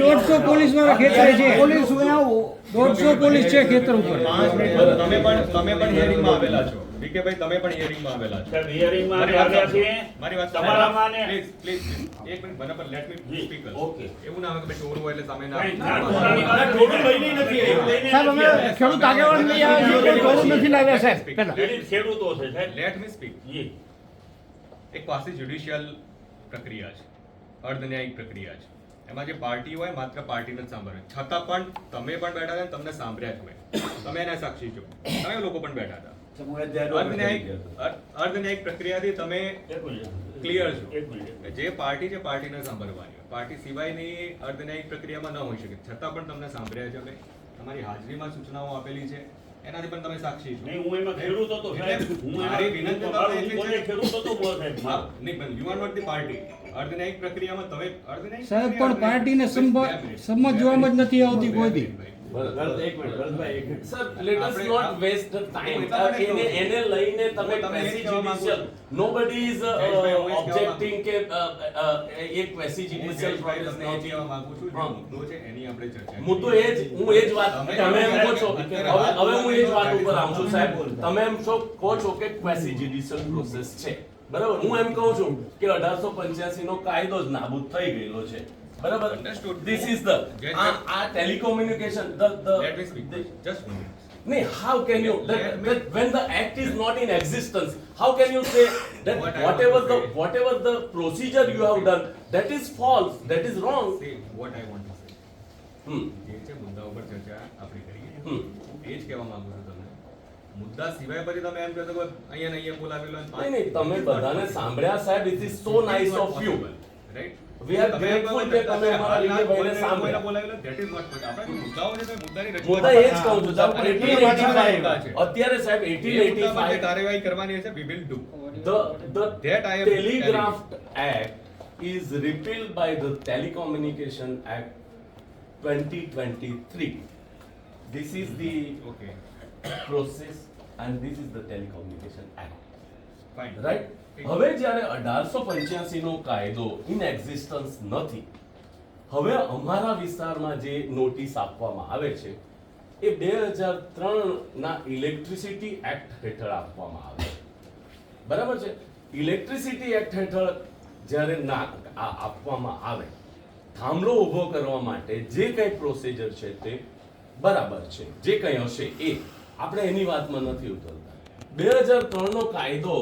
દોઢસો પોલીસવાળા ખેતરે છે. પોલીસ દોઢસો પોલીસ છે ખેતર ઉપર. તમે પણ તમે પણ હિયરિંગમાં આવેલા છો. ભાઈ તમે પણ હિયરિંગમાં આવેલા છો. સાહેબ, hearing માં મારી વાત આવ્યા છીએ. મારી વાત તમારામાં ને- પ્લીઝ પ્લીઝ એક મિનિટ મને પર લેટ મી સ્પીક ઓકે. એવું ના હોય કે ચોરું એટલે સામે ના લઈને નથી સાહેબ અમે ખેડૂત આગેવાન આવ્યા નથી લાવ્યા સાહેબ ખેડૂતો છે સાહેબ. લેટ મી સ્પીક જી. એક પાસે જ્યુડિશિયલ પ્રક્રિયા છે. અર્ધન્યાયિક પ્રક્રિયા છે. એમાં જે પાર્ટી હોય માત્ર પાર્ટીને જ સાંભળે છતાં પણ તમે પણ બેઠા હતા ને તમને સાંભળ્યા જ હોય. તમે એના સાક્ષી છો. તમે લોકો પણ બેઠા હતા. અર્ધન્યાયિક અર્ધન્યાયિક પ્રક્રિયાથી તમે ક્લિયર છો. જે પાર્ટી છે પાર્ટીને સાંભળવાની હોય. પાર્ટી સિવાયની અર્ધન્યાયિક પ્રક્રિયામાં ન હોઈ શકે. છતાં પણ તમને સાંભળ્યા છે ભાઈ તમારી હાજરીમાં સૂચનાઓ આપેલી છે. એનાથી પણ તમે સાક્ષી છો નહીં, હું એમાં ખેડૂત હતો સાહેબ. હું મારી વિનંતી તમને એટલી પોતે છે- ખેડૂત હતો બોલ સાહેબ હા, નહીં પણ you are not the party અર્ધન્યાયિક પ્રક્રિયામાં તમે અર્ધન્યાયિક સાહેબ પ્રક્રિયા પણ પાર્ટીને સમજવામાં જ નથી આવતી કોઈ દી. મુદ્દો છે એની આપણે ચર્ચા મુદ્દો કરીએ. એ જ હું એ જ વાત તમે- તમે એમ કહો છો હવે હવે હું એ જ વાત ઉપર આવું છું સાહેબ. તમે એમ છો કહો છો કે છે. બરાબર? હું એમ કહું છું કે 1885 નો કાયદો જ નાબૂદ થઈ ગયેલો છે. બરાબર is the જે- આ telecommunication. Nee, how can you that, Let me- that when the act is not in existence, how can you say that What I whatever want to the say- whatever the procedure you have done that is false, that is wrong? See, what I want to say. Hmm. જે છે મુદ્દા ઉપર ચર્ચા આપણે કરીએ Hmm. એ જ કહેવા માંગુ છું તમને મુદ્દા સિવાય પછી તમે એમ કહેતો કે અહીંયા ને અહીંયા બોલાવેલો નહીં નહીં તમે બધાને સાંભળ્યા સાહેબ it is so nice of you. Right? Grateful એમ કહો કે તમે અમારા કોઈને- કોઈને સાંભળ્યા. બોલાવેલો. આપણા છે તો મુદ્દાની રજૂઆત મુદ્દા એ જ કહું છું સાહેબ આપણે એ 1885 મુદ્દા છે. અત્યારે સાહેબ એ મુદ્દા પર જે 1885 કાર્યવાહી કરવાની હશે we will do. the the That I am telegraph act is repealed by the telecommunication act 2023 this is the Okay, process and this is the telecommunication act fine. Right હવે જ્યારે અઢારસો પંચ્યાસી નો કાયદો ઇન એક્ઝિસ્ટન્સ નથી, હવે અમારા વિસ્તારમાં જે નોટિસ આપવામાં આવે છે, એ બે હજાર ત્રણ ના ઇલેક્ટ્રિસિટી એક્ટ હેઠળ આપવામાં આવે બરાબર છે? ઇલેક્ટ્રિસિટી એક્ટ હેઠળ જ્યારે ના આપવામાં આવે, થાંભલો ઊભો કરવા માટે જે કંઈ પ્રોસિજર છે તે બરાબર છે. જે કંઈ હશે એ આપણે એની વાતમાં નથી ઉતરતા. બે હજાર ત્રણનો કાયદો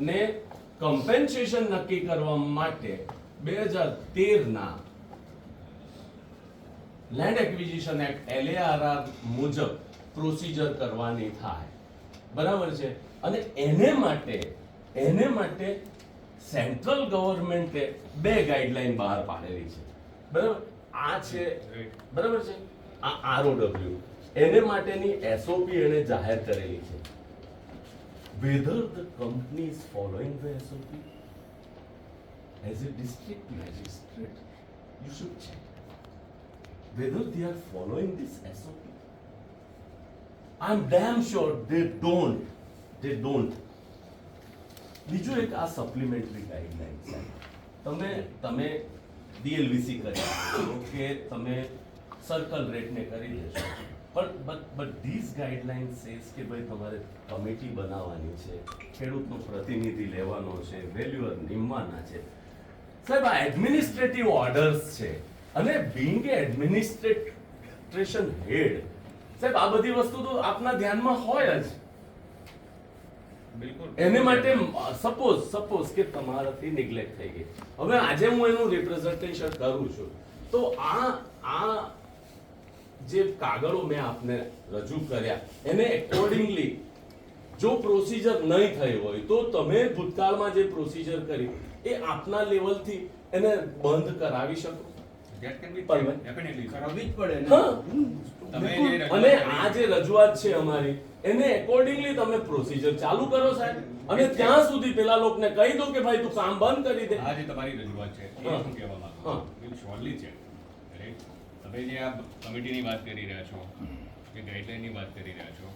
ને કમ્પેન્સેશન નક્કી કરવા માટે બે હજાર તેરના લેન્ડ એક્વિઝિશન એક્ટ એલએઆરઆર મુજબ પ્રોસિજર કરવાની થાય. બરાબર છે? અને એને માટે એને માટે સેન્ટ્રલ ગવર્મેન્ટે બે ગાઈડલાઈન બહાર પાડેલી છે. બરાબર? આ છે, બરાબર છે? આ આરઓડબ્લ્યુ એને માટેની એસઓપી એને જાહેર કરેલી છે. whether the company is following the SOP as a district magistrate, you should check whether they are following this SOP. I'm damn sure they don't. They don't. બીજું એક આ સપ્લિમેન્ટરી ગાઈડલાઈન છે તમે તમે ડીએલવીસી કરી શકો કે તમે સર્કલ રેટને કરી દેશો પણ but but this guideline says કે ભાઈ તમારે કમિટી બનાવવાની છે ખેડૂતનો પ્રતિનિધિ લેવાનો છે વેલ્યુઅર નિમવાના છે. સાહેબ આ એડમિનિસ્ટ્રેટિવ ઓર્ડર્સ છે અને બિંગ એ એડમિનિસ્ટ્રેશન હેડ સાહેબ આ બધી વસ્તુ તો આપના ધ્યાનમાં હોય જ. બિલકુલ. એને માટે સપોઝ સપોઝ કે તમારાથી નિગ્લેક્ટ થઈ ગઈ. હવે આજે હું એનું રિપ્રેઝન્ટેશન કરું છું. તો આ આ જે કાગળો મેં આપને રજૂ કર્યા એને એકોર્ડિંગલી જો પ્રોસિજર નહીં થઈ હોય તો તમે ભૂતકાળમાં જે પ્રોસિજર કરી એ આપના લેવલથી એને બંધ કરાવી શકો. અને આ જે રજૂઆત છે અમારી એને એકોર્ડિંગલી તમે પ્રોસિજર ચાલુ કરો સાહેબ. અને ત્યાં સુધી પેલા લોકને કહી દો કે ભાઈ તું કામ બંધ કરી દે. આ જે તમારી રજૂઆત છે એ હા. હું કહેવા માંગુ હા. છું છે. રાઈટ તમે જે આ કમિટીની વાત કરી રહ્યા છો કે ગાઈડલાઇનની વાત કરી રહ્યા છો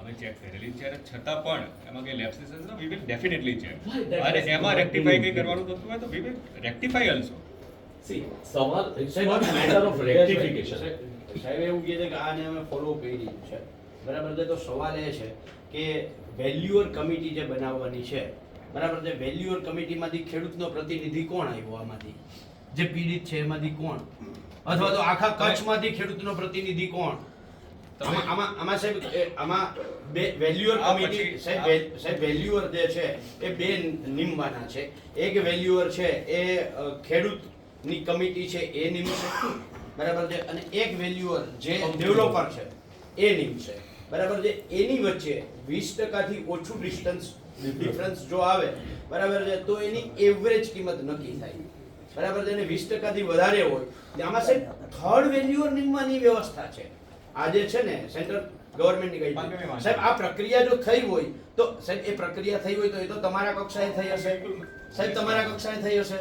અમે ચેક કરેલી છે છતાં પણ એમાં કઈ લેપ્સિસ હશે વી વિલ ડેફિનેટલી ચેક અને એમાં રેક્ટિફાઈ કઈ કરવાનું થતું હોય તો વી વિલ રેક્ટિફાઈ ઓલસો સવાલ સાહેબ એવું કહે છે કે આને અમે ફોલો કરી દીધું છે. બરાબર છે? તો સવાલ એ છે કે વેલ્યુઅર કમિટી જે બનાવવાની છે બરાબર છે? વેલ્યુઅર કમિટીમાંથી ખેડૂતનો પ્રતિનિધિ કોણ આવ્યો આમાંથી? જે પીડિત છે એમાંથી કોણ? અથવા તો આખા કચ્છમાંથી ખેડૂતનો પ્રતિનિધિ કોણ? આમાં આમાં સાહેબ આમાં બે વેલ્યુઅર કમિટી સાહેબ સાહેબ વેલ્યુઅર જે છે એ બે નિમવાના છે. એક વેલ્યુઅર છે એ ખેડૂતની કમિટી છે એ નિમશે બરાબર છે? અને એક વેલ્યુઅર જે ડેવલપર છે એ નિમશે બરાબર છે? એની વચ્ચે વીસ ટકાથી ઓછું ડિસ્ટન્સ ડિફરન્સ જો આવે બરાબર છે તો એની એવરેજ કિંમત નક્કી થાય. બરાબર છે? વીસ ટકાથી વધારે હોય. આમાં સાહેબ થર્ડ નિમવાની વ્યવસ્થા છે. આજે છે ને સેન્ટ્રલ ગવર્મેન્ટની ગઈ. સાહેબ આ પ્રક્રિયા જો થઈ હોય તો સાહેબ એ પ્રક્રિયા થઈ હોય તો એ તો તમારા કક્ષાએ થઈ હશે. સાહેબ તમારા કક્ષાએ થઈ હશે.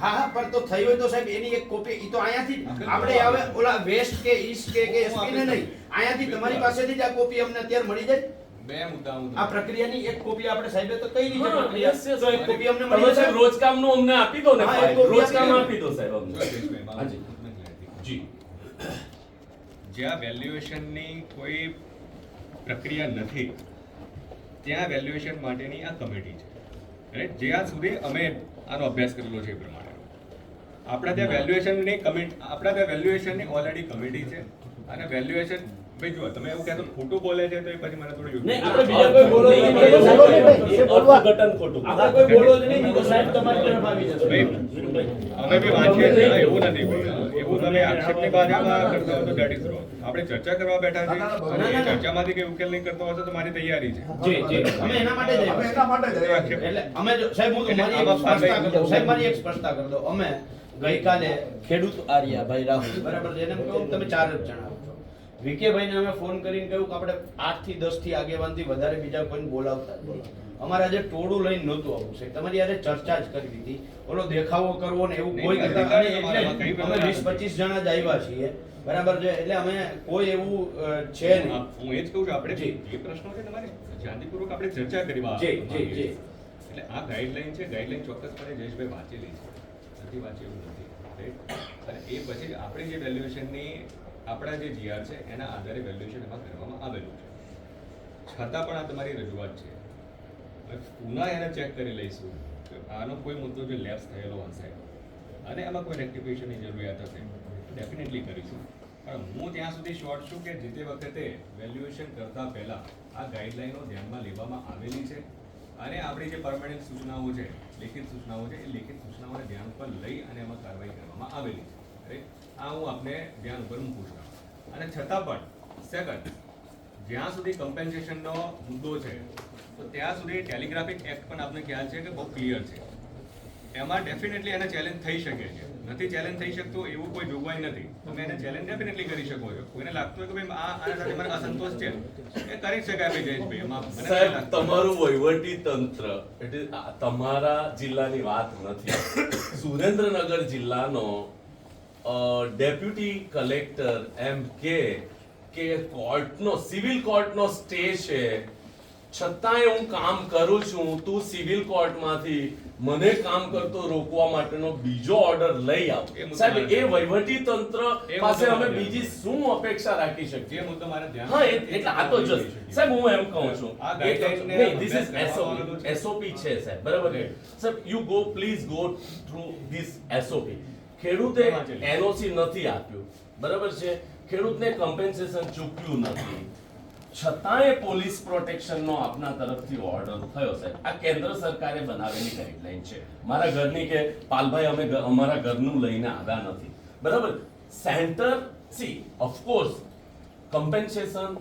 હા હા પણ તો થઈ હોય તો સાહેબ એની એક કોપી ઈ તો અહીંયાથી આપણે હવે ઓલા વેસ્ટ કે ઈસ્ટ કે કે એસપી ને નહીં. અહીંયાથી તમારી પાસેથી જ આ કોપી અમને અત્યારે મળી જાય. બે મુદ્દા હું આ પ્રક્રિયાની એક કોપી આપણે સાહેબે તો કઈ રીતે પ્રક્રિયા. તો એક કોપી અમને મળી સાહેબ જશે રોજકામનું અમને આપી દો ને રોજ આપી આપી દો સાહેબ અમને. હાજી. જી જ્યાં વેલ્યુએશનની કોઈ પ્રક્રિયા નથી ત્યાં વેલ્યુએશન માટેની આ કમિટી છે. રાઈટ જ્યાં સુધી અમે આનો અભ્યાસ કરેલો છે એ પ્રમાણે. આપણા ત્યાં વેલ્યુએશનની કમિટી આપણા ત્યાં વેલ્યુએશનની ઓલરેડી કમિટી છે. અને વેલ્યુએશન ભાઈ જુઓ તમે એવું કહેતો ખોટું બોલે છે તો એ પછી મને થોડું નહીં, આપણે બીજા કોઈ બોલો નહીં. નહીં, નહીં, બોલો જ નહીં. નહીં, નહીં, અર્થઘટન ખોટું. આપણે કોઈ બોલો જ નહીં તો સાહેબ તમારી તરફ આવી જશે ભાઈ, અમે બી વાંચીએ છીએ એવું નથી ભાઈ. એવું તમે આક્ષેપની બાજુમાં કરતા હો તો that is wrong. આપણે ચર્ચા કરવા બેઠા છીએ અને એ ચર્ચામાંથી કઈ ઉકેલ નહીં કરતો હશે તો મારી તૈયારી છે જી જી અમે એના માટે જ આવ્યા. એના માટે જ એટલે અમે જો સાહેબ હું મારી એક સ્પષ્ટતા કરી દઉં સાહેબ મારી એક સ્પષ્ટતા કરી દઉં અમે ગઈકાલે ખેડૂત આર્યા ભાઈ રાહુલ બરાબર એને કહું તમે ચાર જ જણા વિકેભાઈને અમે ફોન કરીને કહ્યું કે આપણે આઠથી દસથી આગેવાનથી વધારે બીજા કોઈને બોલાવતા અમારે આજે ટોળું લઈને નહોતું આવું છે તમારી યારે ચર્ચા જ કરી દીધી. ઓલો દેખાવો કરવો ને એવું કોઈ કરતા એટલે અમે વીસ પચીસ જણા જ આવ્યા છીએ. બરાબર છે? એટલે અમે કોઈ એવું છે નહીં. હું એ જ કહું છું આપણે જે. પ્રશ્નો છે તમારે શાંતિપૂર્વક આપણે ચર્ચા કરવા જી, જી, જી. એટલે આ ગાઈડલાઈન છે ગાઈડલાઈન ચોક્કસપણે જયેશભાઈ વાંચેલી છે. નથી વાંચી નથી. અને એ પછી આપણે જે વેલ્યુએશનની આપણા જે જીઆર છે, એના આધારે વેલ્યુએશન એમાં કરવામાં આવેલું છે. છતાં પણ આ તમારી રજૂઆત છે. પુનઃ એને ચેક કરી લઈશું કે આનો કોઈ મુદ્દો જે લેપ્સ થયેલો હશે, અને એમાં કોઈ રેક્ટિફિકેશનની જરૂરિયાત હશે ડેફિનેટલી કરીશું. પણ હું ત્યાં સુધી શોર્ટ છું કે જે તે વખતે વેલ્યુએશન કરતા પહેલાં આ ગાઈડલાઈનો ધ્યાનમાં લેવામાં આવેલી છે, અને આપણી જે પરમાનન્ટ સૂચનાઓ છે, લેખિત સૂચનાઓ છે, એ લેખિત સૂચનાઓને ધ્યાન પર લઈ અને એમાં કાર્યવાહી કરવામાં આવેલી છે? આ હું આપને ધ્યાન ઉપર મૂકું છું. અને છતાં પણ સેકન્ડ જ્યાં સુધી કમ્પેન્સેશનનો મુદ્દો છે તો ત્યાં સુધી ટેલિગ્રાફિક એક્ટ પણ આપને ખ્યાલ છે કે બહુ ક્લિયર છે. એમાં ડેફિનેટલી એને ચેલેન્જ થઈ શકે છે. નથી ચેલેન્જ થઈ શકતું એવું કોઈ જોગવાઈ નથી. તમે એને ચેલેન્જ ડેફિનેટલી કરી શકો છો. કોઈને લાગતું હોય કે ભાઈ આ આના સાથે મને અસંતોષ છે. એ કરી શકાય ભાઈ જયેશભાઈ એમાં સાહેબ તમારું વહીવટી તંત્ર એટલે તમારા જિલ્લાની વાત નથી. સુરેન્દ્રનગર જિલ્લાનો ડેપ્યુટી કલેક્ટર એમ કે કે કોર્ટનો સિવિલ કોર્ટનો સ્ટે છે. છતાંય હું કામ કરું છું. તું સિવિલ કોર્ટમાંથી મને કામ કરતો રોકવા માટેનો બીજો ઓર્ડર લઈ આવ. સાહેબ એ વહીવટી તંત્ર પાસે અમે બીજી શું અપેક્ષા રાખી શકીએ? હું તમારે ધ્યાન હા એટલે આ તો just સાહેબ હું એમ કહું છું. નહીં ધીસ ઇઝ એસઓપી એસઓપી છે. સાહેબ બરાબર? સાહેબ you go please go through this SOP ખેડૂતે એનઓસી નથી આપ્યું. બરાબર છે? ખેડૂતને કમ્પેન્સેશન ચૂક્યું નથી. છતાંય પોલીસ પ્રોટેક્શનનો આપના તરફથી ઓર્ડર થયો સાહેબ. આ કેન્દ્ર સરકારે બનાવેલી ગાઈડલાઈન છે. મારા ઘરની કે પાલભાઈ અમે અમારા ઘરનું લઈને આવ્યા નથી. બરાબર? Centre see of course compensation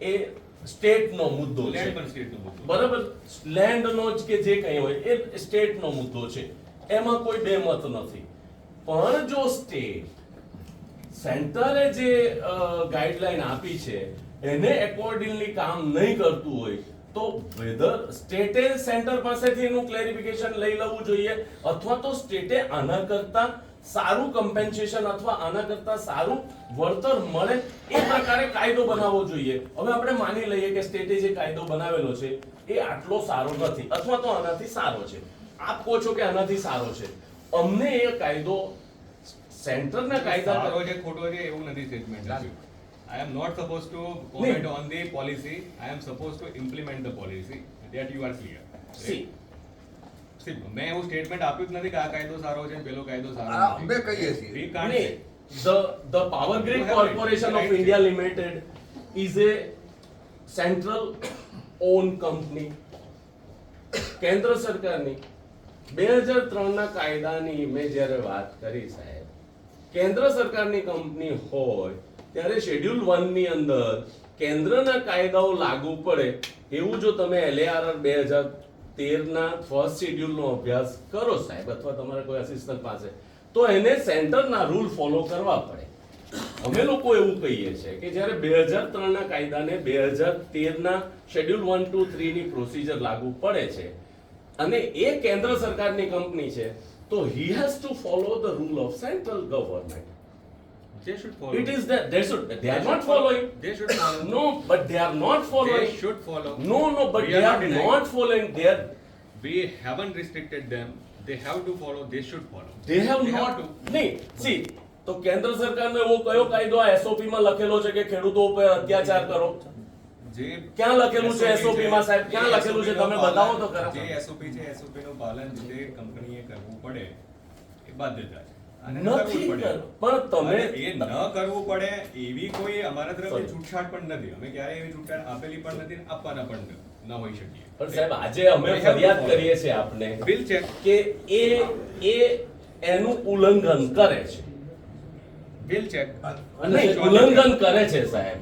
એ સ્ટેટનો મુદ્દો છે. લેન્ડ પર મુદ્દો. બરાબર? લેન્ડનો જ કે જે કંઈ હોય એ સ્ટેટનો મુદ્દો છે. એમાં કોઈ બેમત નથી. પણ જો સ્ટેટ સેન્ટરે જે ગાઈડલાઈન આપી છે, એને એકોર્ડિંગલી કામ નહીં કરતું હોય, તો વેધર સ્ટેટે સેન્ટર પાસેથી એનું ક્લેરિફિકેશન લઈ લેવું જોઈએ, અથવા તો સ્ટેટે આના કરતા સારું કમ્પેન્સેશન અથવા આના કરતા સારું વળતર મળે એ પ્રકારે કાયદો બનાવવો જોઈએ. હવે આપણે માની લઈએ કે સ્ટેટે જે કાયદો બનાવેલો છે, એ આટલો સારો નથી, અથવા તો આનાથી સારો છે. આપ કહો છો કે આનાથી સારો છે. અમને એ કાયદો સેન્ટરના કાયદા સારો છે ખોટો છે એવું નથી statement I am not suppose to comment on the policy I am suppose to implement the policy that you are clear see see મેં એવું સ્ટેટમેન્ટ આપ્યું જ નથી કે આ કાયદો સારો છે પેલો કાયદો સારો અમે કહીએ છીએ. The the Nee, the the Power Grid You have right. Corporation of Right. India Limited is a central owned company. કેન્દ્ર સરકારની બે હજાર ત્રણના કાયદાની મેં જ્યારે વાત કરી સાહેબ, કેન્દ્ર સરકારની કંપની હોય, ત્યારે શેડ્યુલ વનની અંદર કેન્દ્રના કાયદાઓ લાગુ પડે એવું જો તમે એલએઆરઆર બે હજાર તેરના ફર્સ્ટ શેડ્યુલનો અભ્યાસ કરો સાહેબ, અથવા તમારા કોઈ અસિસ્ટન્ટ પાસે, તો એને સેન્ટરના રૂલ ફોલો કરવા પડે. અમે લોકો એવું કહીએ છીએ કે જ્યારે બે હજાર ત્રણના કાયદાને બે હજાર તેરના શેડ્યુલ વન ટુ થ્રીની પ્રોસિજર લાગુ પડે છે અને એ કેન્દ્ર સરકારની કંપની છે તો he has to follow the rule of central government They should follow. It is that they should they they are not following. They should follow. No, but they are not following. They should follow. No, no, but We they are are not following. They are We haven't restricted them. They have to follow. They should follow. they have They not. નહીં see તો કેન્દ્ર સરકારનો એવો કયો કાયદો આ SOP માં લખેલો છે કે ખેડૂતો ઉપર અત્યાચાર કરો જે ક્યાં લખેલું છે SOP માં સાહેબ? ક્યાં લખેલું છે? તમે બતાવો તો ખરા. જે એસઓપી છે એસઓપી નું પાલન જે કંપનીએ કરવું પડે એ બાધ્યતા છે. નથી પણ તમે એ ન કરવું પડે એવી કોઈ અમારા તરફથી છૂટછાટ પણ નથી. અમે ક્યારેય એવી છૂટછાટ આપેલી પણ નથી આપવાના પણ ન હોઈ શકીએ. પણ સાહેબ આજે અમે ફરિયાદ કરીએ છીએ આપને બિલ છે. કે એ એ એનું ઉલ્લંઘન કરે છે. બિલ ચેક ઉલ્લંઘન કરે છે સાહેબ.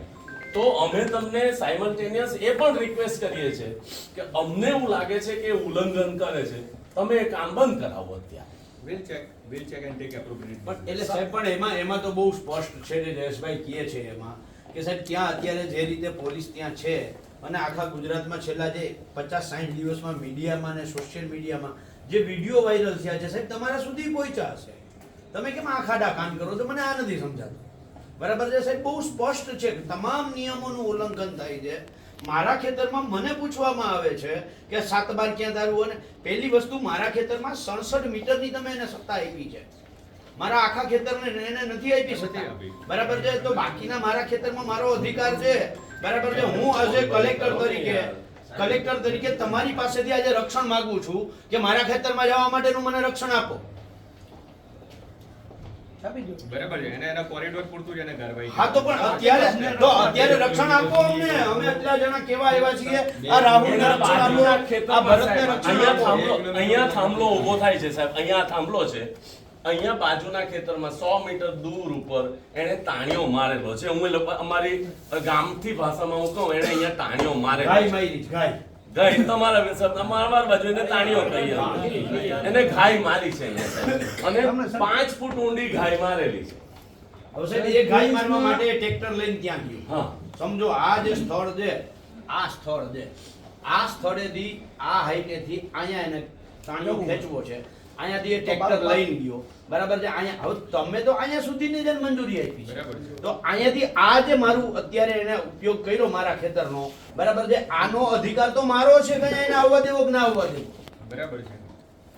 તો અમે તમને સાયમલ્ટેનિયસ એ પણ રિક્વેસ્ટ કરીએ છીએ કે અમને એવું લાગે છે કે ઉલ્લંઘન કરે છે. તમે એ કામ બંધ કરાવો અત્યારે. Will check will check and take appropriate but એટલે સાહેબ પણ એમાં એમાં તો બહુ સ્પષ્ટ છે જે જયેશભાઈ કહે છે એમાં કે સાહેબ ત્યાં અત્યારે જે રીતે પોલીસ ત્યાં છે અને આખા ગુજરાતમાં છેલ્લા જે પચાસ સાઠ દિવસમાં મીડિયામાં અને સોશિયલ મીડિયામાં જે વીડિયો વાયરલ થયા છે સાહેબ તમારા સુધી પહોંચ્યા હશે. તમે કેમ આ ખાડા કામ કરો છો? મને આ નથી સમજાતું. બરાબર છે સાહેબ? બહુ સ્પષ્ટ છે કે તમામ નિયમોનું ઉલ્લંઘન થાય છે. મારા ખેતરમાં મને પૂછવામાં આવે છે કે સાત બાર ક્યાં દારૂ અને પહેલી વસ્તુ મારા ખેતરમાં સડસઠ મીટરની તમે એને સત્તા આપી છે. મારા આખા ખેતરને એને નથી આપી સત્તા બરાબર છે? તો બાકીના મારા ખેતરમાં મારો અધિકાર છે. બરાબર છે? હું આજે કલેક્ટર તરીકે કલેક્ટર તરીકે તમારી પાસેથી આજે રક્ષણ માંગુ છું કે મારા ખેતરમાં જવા માટેનું મને રક્ષણ આપો. બરાબર છે. એને એના કોરિડોર પૂરતું જ એને કાર્યવાહી હા તો પણ અત્યારે તો અત્યારે રક્ષણ આપો અમને. અમે એટલા જણા કેવા એવા છીએ? આ રાહુલને એના રક્ષણ આપો. આ ખેતરમાં ભરતને રક્ષણ અહીંયા આપો અહીંયા થાંભલો ઊભો થાય છે સાહેબ. અહીંયા થાંભલો છે. અહીંયા બાજુના ખેતરમાં સો મીટર દૂર ઉપર એને તાણીઓ મારેલો છે. હું અમારી ગામથી ભાષામાં હું કહું એને અહીંયા તાણીઓ મારેલો ગાય છે. મારી ગાય ગાય તમારા બાજુ એને તાણીઓ કહીએ એને ઘાય મારી છે અને પાંચ ફૂટ ઊંડી ઘાય મારેલી છે. હવે એ ગાય મારવા માટે ટ્રેક્ટર લઈને ત્યાં ગયું. હા. સમજો આ જે સ્થળ છે આ સ્થળ છે. આ સ્થળેથી આ હાઈટેથી અહીંયા એને તાણીઓ ખેંચવો છે. અહીંયાથી એ ટ્રેક્ટર લઈને ગયો. બરાબર છે? અહીંયા હવે તમે તો અહીંયા સુધીની જ મંજૂરી આપી છે. તો અહીંયાથી આ જે મારું અત્યારે એને ઉપયોગ કર્યો મારા ખેતરનો બરાબર છે? આનો અધિકાર તો મારો છે કે એને આવવા દેવો કે ના આવવા દેવો? બરાબર છે.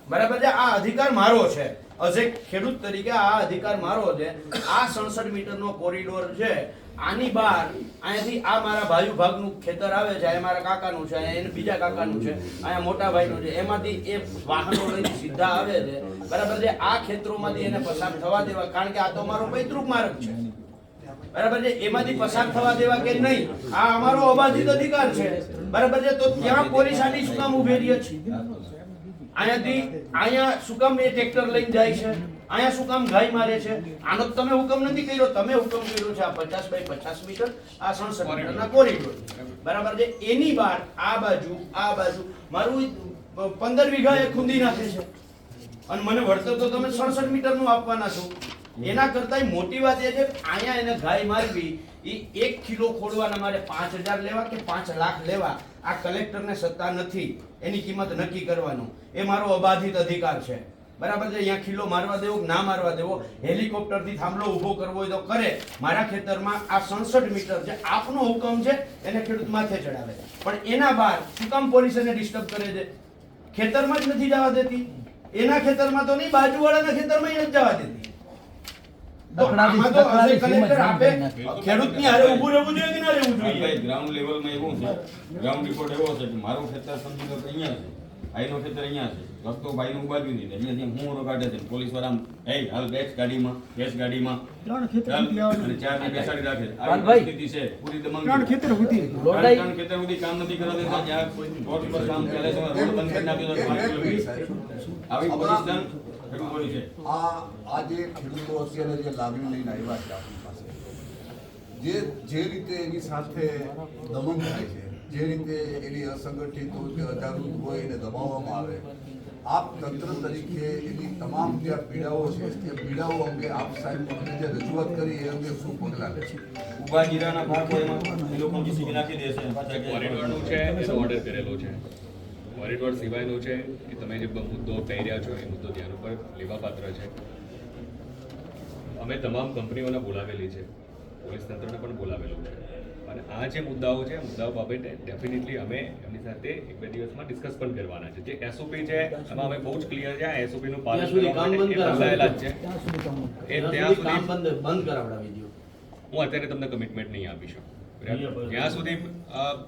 બરાબર છે? આ અધિકાર મારો છે. એ ખેડૂત તરીકે આ અધિકાર મારો છે. આ સડસઠ મીટરનો કોરિડોર છે. આની બહાર અહીંયાથી આ મારા ભાઈ ભાગનું ખેતર આવે છે. અહીંયા મારા કાકાનું છે, અહીંયા એને બીજા કાકાનું છે, અહીંયા મોટા ભાઈનું છે. એમાંથી એ વાહનો લઈને સીધા આવે છે. બરાબર છે? આ ખેતરોમાંથી એને પસાર થવા દેવા. કારણ કે આ તો મારો પૈતૃક માર્ગ છે. બરાબર છે? એમાંથી પસાર થવા દેવા કે નહીં? આ અમારો અબાધિત અધિકાર છે. બરાબર છે? તો ત્યાં પોલીસ આની શું કામ ઉભેરી છે. અહીંયાથી અહીંયા શું કામ એ ટ્રેક્ટર લઈને જાય છે? અહીંયા શું કામ ગાય મારે છે? આનો તમે હુકમ નથી કર્યો. તમે હુકમ કર્યો છે આ પચાસ બાય પચાસ મીટર આ સડસઠ મીટરના કોરિડોર બરાબર છે? એની બહાર આ બાજુ આ બાજુ મારું પંદર વીઘા એ ખૂંદી નાખે છે. અને મને વળતર તો તમે સડસઠ મીટરનું આપવાના છો. એના કરતાંય મોટી વાત એ છે અહીંયા એને ગાય મારવી એ એક કિલો ખોડવાના મારે પાંચ હજાર લેવા કે પાંચ લાખ લેવા. આ કલેક્ટરને સત્તા નથી. એની કિંમત નક્કી કરવાનું. એ મારો અબાધિત અધિકાર છે. બરાબર છે? અહીંયા ખીલો મારવા દેવો ના મારવા દેવો? હેલિકોપ્ટરથી થાંભલો ઊભો કરવો હોય તો કરે. મારા ખેતરમાં આ 67 મીટર છે. આપનો હુકમ છે, એને ખેડૂત માથે ચડાવે. પણ એના બહાર શું કામ પોલીસ એને ડિસ્ટર્બ કરે છે? ખેતરમાં જ નથી જવા દેતી. એના ખેતરમાં તો નહીં, બાજુવાળાના ખેતરમાં જ જવા દેતી તો આમાં તો તકરારી- હશે કલેક્ટર આપે તકરારી ખેડૂતની હારે ઊભું રહેવું જોઈએ કે ના રહેવું જોઈએ? ગ્રાઉન્ડ લેવલમાં એવું છે. ગ્રાઉન્ડ રિપોર્ટ એવો છે કે મારું ખેતર સમજી લો અહીંયા છે. ભાઈનું ખેતર અહીંયા છે. રસ્તો ભાઈનું બાજુ નહીં. અહીંયાથી હું કાઢે છે. પોલીસવાળા એ હાલ બેસ ગાડીમાં બેસ ગાડીમાં. ત્રણ ખેતર ચાલ, સુધી આવે અને ચાર ને બેસાડી રાખે. આવી પાનભાઈ. છે. પૂરી દમણ ત્રણ ખેતર સુધી. ત્રણ ખેતર સુધી કામ નથી કરવા દેતા. જ્યાં રોડ પર કામ ચાલે છે રોડ બંધ કરી નાખ્યો. આવી આ આ ખેડૂતો અત્યારે જે લાગણી લઈને આવ્યા છે આપણી પાસે જે જે રીતે એની સાથે દમન થાય છે જે રીતે એની અસંગઠિત હોય કે અજાગૃત હોય એને દબાવવામાં આવે આપ તંત્ર તરીકે એની તમામ જે પીડાઓ છે તે પીડાઓ અંગે આપ સાહેબ જે રજૂઆત કરી એ અંગે શું પગલાં લે છે? ઊભા જીરાના ભાગ હોય એ લોકો જીસીબી નાખી દેશે. કોરિડોરનું છે એનો ઓર્ડર કરેલો છે. કોરિડોર સિવાયનું છે એ તમે જે મુદ્દો કહી રહ્યા છો એ મુદ્દો ધ્યાન ઉપર લેવાપાત્ર છે? અમે તમામ કંપનીઓને બોલાવેલી છે. પોલીસ તંત્રને પણ બોલાવેલું છે. અને આ જે મુદ્દાઓ છે મુદ્દાઓ બાબતે ડેફિનેટલી અમે એમની સાથે એક બે દિવસમાં ડિસ્કસ પણ કરવાના છે. જે એસઓપી છે એમાં અમે બહુ જ ક્લિયર છે આ એસઓપી નું પાલન કરવા માટે બંધ જ છે. એ ત્યાં સુધી બંધ કરાવડાવી દો હું અત્યારે તમને કમિટમેન્ટ નહીં આપી શકું? જ્યાં સુધી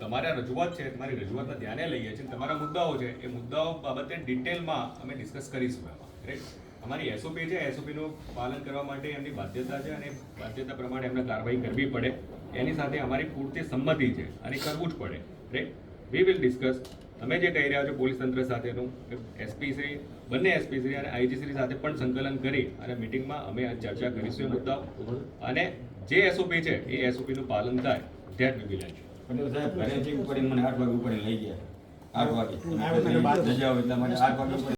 તમારા રજૂઆત છે તમારી રજૂઆતને ધ્યાને લઈએ છીએ તમારા મુદ્દાઓ છે એ મુદ્દાઓ બાબતે ડિટેલમાં અમે ડિસ્કસ કરીશું એમાં. રાઈટ અમારી એસઓપી છે એસઓપીનું પાલન કરવા માટે એમની બાધ્યતા છે અને બાધ્યતા પ્રમાણે એમને કાર્યવાહી કરવી પડે. એની સાથે અમારી પૂરતી સંમતિ છે અને કરવું જ પડે. રાઈટ વી વિલ ડિસ્કસ તમે જે કહી રહ્યા છો પોલીસ તંત્ર સાથેનું એસપી શ્રી બંને એસપી શ્રી અને આઈજી શ્રી સાથે પણ સંકલન કરી અને મિટિંગમાં અમે ચર્ચા કરીશું એ મુદ્દાઓ. અને જે એસઓપી છે એ એસઓપીનું પાલન થાય. ધેટ વી વિલ એટલે સાહેબ ઘરેથી ઉપાડીને મને આઠ વાગે ઉપાડીને લઈ ગયા. આઠ વાગે. રજા હોય એટલા માટે આઠ વાગે